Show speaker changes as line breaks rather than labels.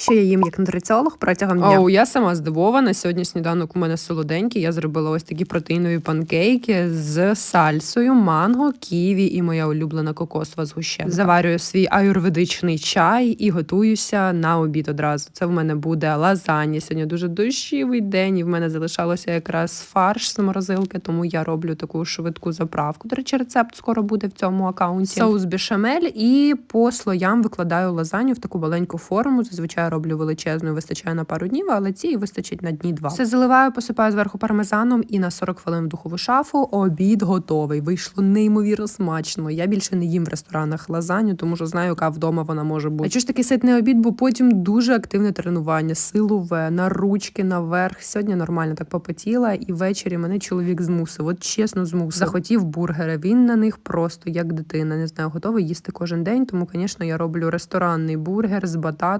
Що я їм як нутриціолог протягом дня?
Оу, я сама здивована. Сьогодні сніданок у мене солоденький. Я зробила ось такі протеїнові панкейки з сальсою, манго, ківі і моя улюблена кокосова згущенка. Заварюю свій аюрведичний чай і готуюся на обід одразу. Це в мене буде лазанья. Сьогодні дуже дощовий день, і в мене залишалося якраз фарш з морозилки, тому я роблю таку швидку заправку. До речі, рецепт скоро буде в цьому акаунті. Соус бешамель і по слоям викладаю лазанью в таку маленьку форму. Зазвичай роблю величезну, вистачає на пару днів, але цієї вистачить на дні два. Все заливаю, посипаю зверху пармезаном і на 40 хвилин в духову шафу. Обід готовий. Вийшло неймовірно смачно. Я більше не їм в ресторанах лазанью, тому що знаю, яка вдома вона може бути. А чого ж такий ситний обід, бо потім дуже активне тренування, силове, на ручки, наверх. Сьогодні нормально так попотіла, і ввечері мене чоловік змусив. От чесно, змусив. Захотів бургери. Він на них просто як дитина. Не знаю, готовий їсти кожен день. Тому, звісно, я роблю ресторанний бургер з бататом.